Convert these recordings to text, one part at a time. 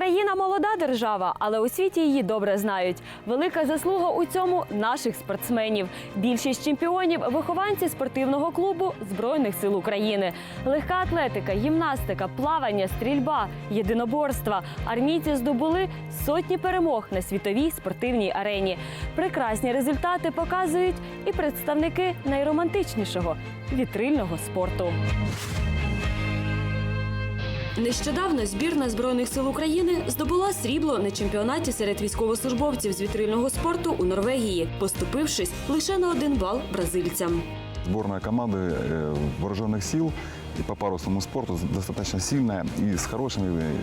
Україна молода держава, але у світі її добре знають. Велика заслуга у цьому наших спортсменів. Більшість чемпіонів вихованці спортивного клубу Збройних сил України. Легка атлетика, гімнастика, плавання, стрільба, єдиноборства. Армійці здобули сотні перемог на світовій спортивній арені. Прекрасні результати показують і представники найромантичнішого вітрильного спорту. Нещодавно збірна збройних сил України здобула срібло на чемпіонаті серед військовослужбовців з вітрильного спорту у Норвегії, поступившись лише на один бал бразильцям. Сборная команды э, вооруженных сил и по парусному спорту достаточно сильная и с хорошими э,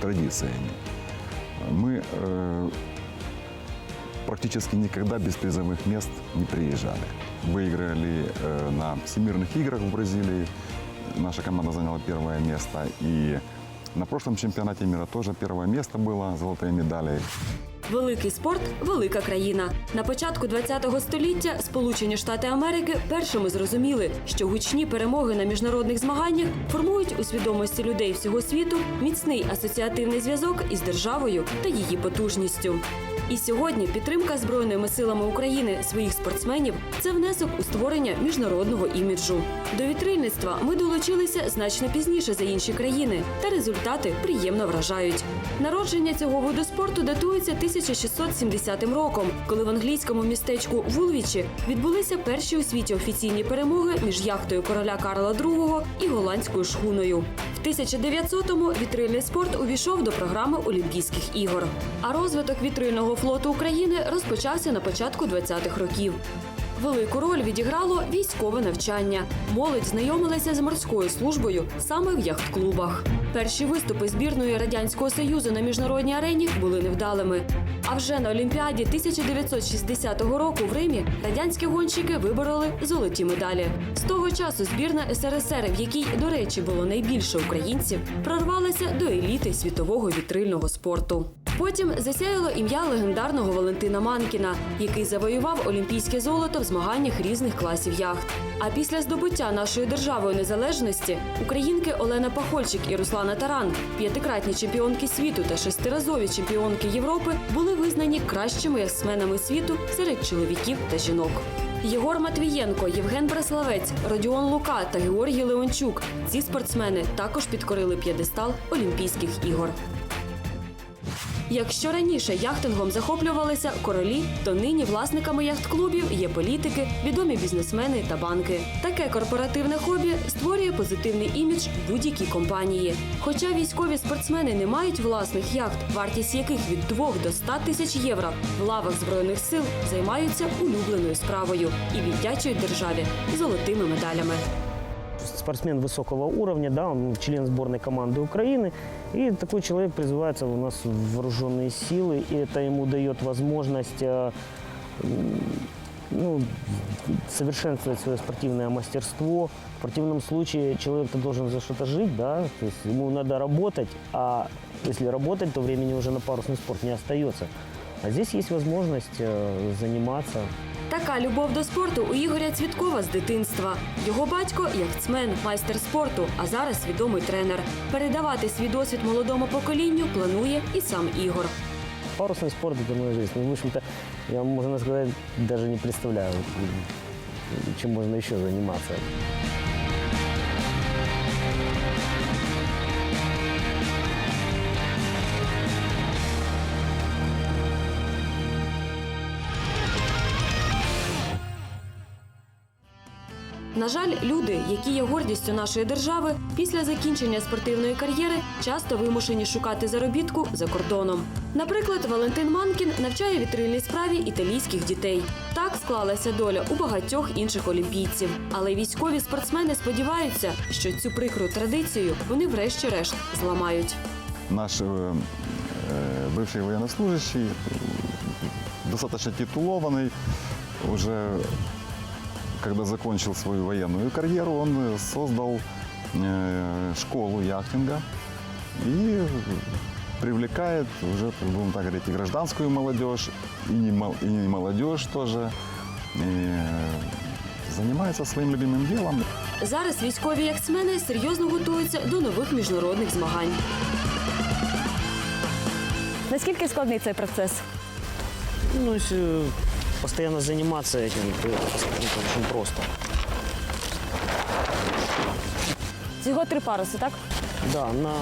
традициями. Мы э, практически никогда без призовых мест не приезжали. Выиграли э, на всемирных играх в Бразилии. Наша команда заняла первое место. И на прошлом чемпионате мира тоже первое место было, золотые медали. Великий спорт велика країна. На початку ХХ століття Сполучені Штати Америки першими зрозуміли, що гучні перемоги на міжнародних змаганнях формують у свідомості людей всього світу міцний асоціативний зв'язок із державою та її потужністю. І сьогодні підтримка збройними силами України своїх спортсменів це внесок у створення міжнародного іміджу. До вітрильництва ми долучилися значно пізніше за інші країни, та результати приємно вражають. Народження цього виду спорту датується 1670 роком, коли в англійському містечку Вулвічі відбулися перші у світі офіційні перемоги між яхтою короля Карла II і голландською шхуною. В 1900-му вітрильний спорт увійшов до програми Олімпійських ігор. А розвиток вітрильного флоту України розпочався на початку 20-х років. Велику роль відіграло військове навчання. Молодь знайомилася з морською службою саме в яхт-клубах. Перші виступи збірної радянського союзу на міжнародній арені були невдалими. А вже на Олімпіаді 1960 року в Римі радянські гонщики вибороли золоті медалі. З того часу збірна СРСР, в якій, до речі, було найбільше українців, прорвалася до еліти світового вітрильного спорту. Потім засяяло ім'я легендарного Валентина Манкіна, який завоював олімпійське золото в змаганнях різних класів яхт. А після здобуття нашою державою незалежності українки Олена Пахольчик і Руслана Таран, п'ятикратні чемпіонки світу та шестиразові чемпіонки Європи, були визнані кращими ясменами світу серед чоловіків та жінок. Єгор Матвієнко, Євген Браславець, Родіон Лука та Георгій Леончук. Ці спортсмени також підкорили п'єдестал Олімпійських ігор. Якщо раніше яхтингом захоплювалися королі, то нині власниками яхт-клубів є політики, відомі бізнесмени та банки. Таке корпоративне хобі створює позитивний імідж будь-якій компанії. Хоча військові спортсмени не мають власних яхт, вартість яких від 2 до 100 тисяч євро в лавах збройних сил займаються улюбленою справою і віддячують державі золотими медалями. спортсмен высокого уровня, да, он член сборной команды Украины. И такой человек призывается у нас в вооруженные силы, и это ему дает возможность э, м, ну, совершенствовать свое спортивное мастерство. В противном случае человек-то должен за что-то жить, да, то есть ему надо работать, а если работать, то времени уже на парусный спорт не остается. А здесь есть возможность э, заниматься Така любов до спорту у Ігоря Цвіткова з дитинства. Його батько яхтсмен, майстер спорту, а зараз відомий тренер. Передавати свій досвід молодому поколінню планує і сам Ігор. Парусный спорт – это моя жизнь. Ну, в общем-то, я, можно сказать, даже не представляю, чем можно еще заниматься. На жаль, люди, які є гордістю нашої держави, після закінчення спортивної кар'єри часто вимушені шукати заробітку за кордоном. Наприклад, Валентин Манкін навчає вітрильній справі італійських дітей. Так склалася доля у багатьох інших олімпійців. Але військові спортсмени сподіваються, що цю прикру традицію вони врешті-решт зламають. Наш э, э, бывший военнослужащий, э, достаточно титулованный, уже когда закончил свою военную карьеру, он э, создал э, школу яхтинга и привлекает уже, будем так говорить, и гражданскую молодежь, и не, мол- и не молодежь тоже. И, э, занимается своим любимым делом. Зараз військові яхтсмени серйозно готуються до нових міжнародних змагань. Наскільки складний цей процес? Ну, если постоянно заниматься этим, то это это очень просто. Всього три паруси, так? Да, на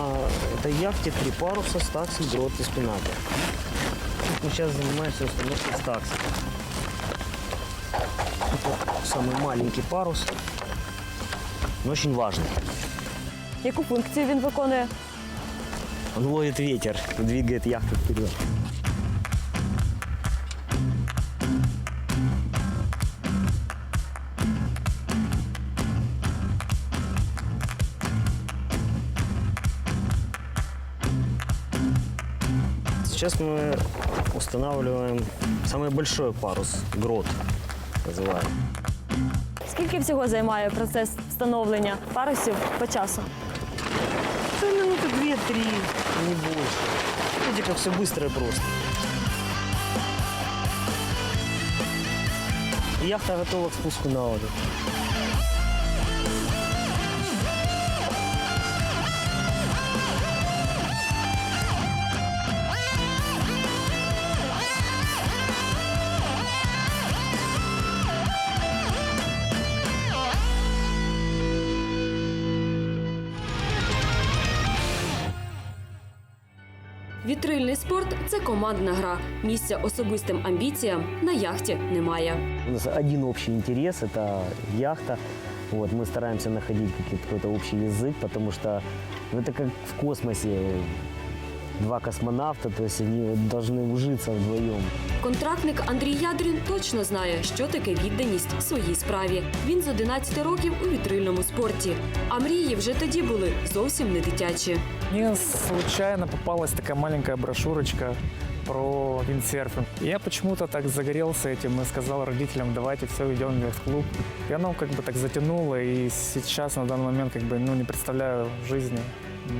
этой яхте три паруса, стакс, грот и спинатор. Мы сейчас занимаемся установкой стакса. Это самый маленький парус, но очень важный. Яку функцію він виконує? Он ловит ветер и двигает яхту вперед. Сейчас мы устанавливаем самый большой парус, грот называем. Скільки всього займає процес встановлення парусів по часу? Да, минуты две-три, не больше. Видите, как все быстро и просто. Яхта готова к спуску на воду. Вітрильний спорт це командна гра. Місця особистим амбіціям на яхті немає. У нас один общий интерес – это яхта. Вот, мы стараемся находить какие-то- какой-то общий язык, потому что ну, это как в космосе два космонавта, то есть они должны ужиться вдвоем. Контрактник Андрій Ядрін точно знає, що таке відданість своїй справі. Він з 11 років у вітрильному спорті. А мрії вже тоді були зовсім не дитячі. Мне случайно попалась такая маленькая брошюрочка про виндсерфинг. И я почему-то так загорелся этим и сказал родителям, давайте все, идем в клуб. И оно как бы так затянуло, и сейчас на данный момент как бы ну, не представляю жизни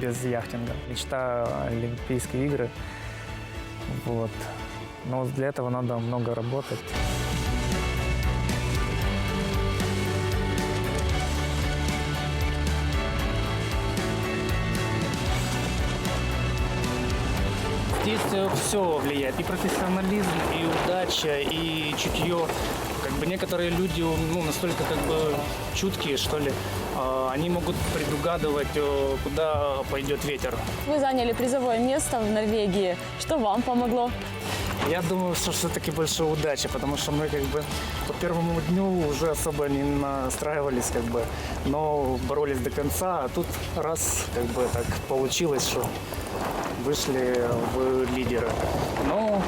без яхтинга. Мечта Олимпийские игры. Вот. Но для этого надо много работать. Здесь все влияет. И профессионализм, и удача, и чутье. Некоторые люди ну, настолько как бы чуткие, что ли, а, они могут предугадывать, э, куда пойдет ветер. Ви зайняли призовое место в Норвегии. Что вам помогло? Я думаю, что все-таки больше удачи, потому что мы как бы по первому дню уже особо не настраивались, как бы, но боролись до конца, а тут раз как бы так получилось, что вышли в лидеры. Но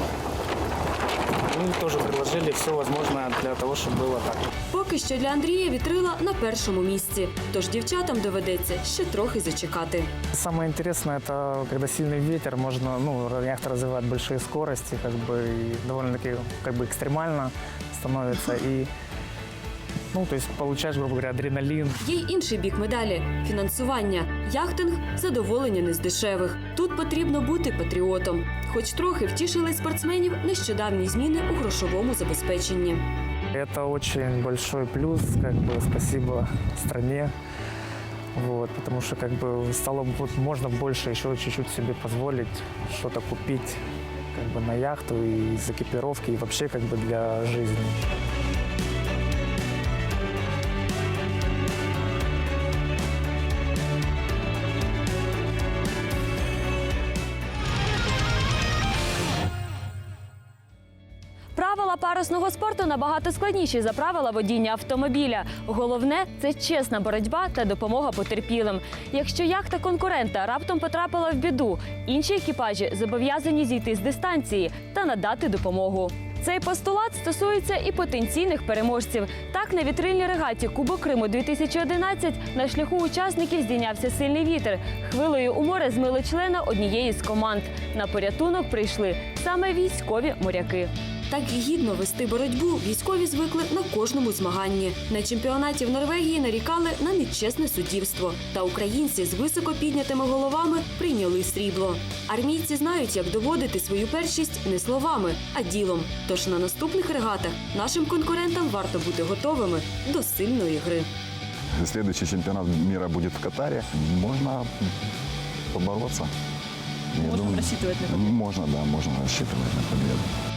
мы тоже приложили все возможное для того, чтобы было так. Поки що для Андрія вітрила на першому місці. Тож дівчатам доведеться ще трохи зачекати. Самое интересное, это когда сильный ветер, можно, ну, яхта развивает большие скорости, как бы, и довольно-таки, как бы, экстремально становится, и, ну, то есть получаешь, грубо говоря, адреналин, Є й інший бік медалі фінансування. Яхтинг задоволення не з дешевих. Тут потрібно бути патріотом. Хоч трохи втішили спортсменів нещодавні зміни у грошовому забезпеченні. Это очень большой плюс, как бы спасибо стране. Вот, потому что как бы стало вот, можно больше еще чуть-чуть себе позволить что-то купить как бы на яхту и из экипировки, и вообще как бы для жизни. Правила парусного спорту набагато складніші за правила водіння автомобіля. Головне це чесна боротьба та допомога потерпілим. Якщо яхта конкурента раптом потрапила в біду, інші екіпажі зобов'язані зійти з дистанції та надати допомогу. Цей постулат стосується і потенційних переможців. Так, на вітрильній регаті Кубок Криму 2011 на шляху учасників здійнявся сильний вітер. Хвилею у море змили члена однієї з команд. На порятунок прийшли саме військові моряки. Так гідно вести боротьбу військові звикли на кожному змаганні. На чемпіонаті в Норвегії нарікали на нечесне суддівство. Та українці з високо піднятими головами прийняли срібло. Армійці знають, як доводити свою першість не словами, а ділом. Тож на наступних регатах нашим конкурентам варто бути готовими до сильної гри. Следующий чемпионат мира будет в Катаре. Можно побороться. Я Можем рассчитывать на победу. Можно, да, можно рассчитывать на победу.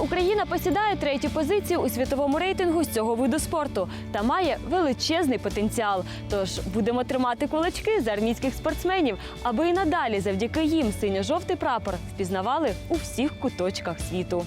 Україна посідає третю позицію у світовому рейтингу з цього виду спорту та має величезний потенціал. Тож будемо тримати кулачки за армійських спортсменів, аби і надалі завдяки їм синьо-жовтий прапор впізнавали у всіх куточках світу.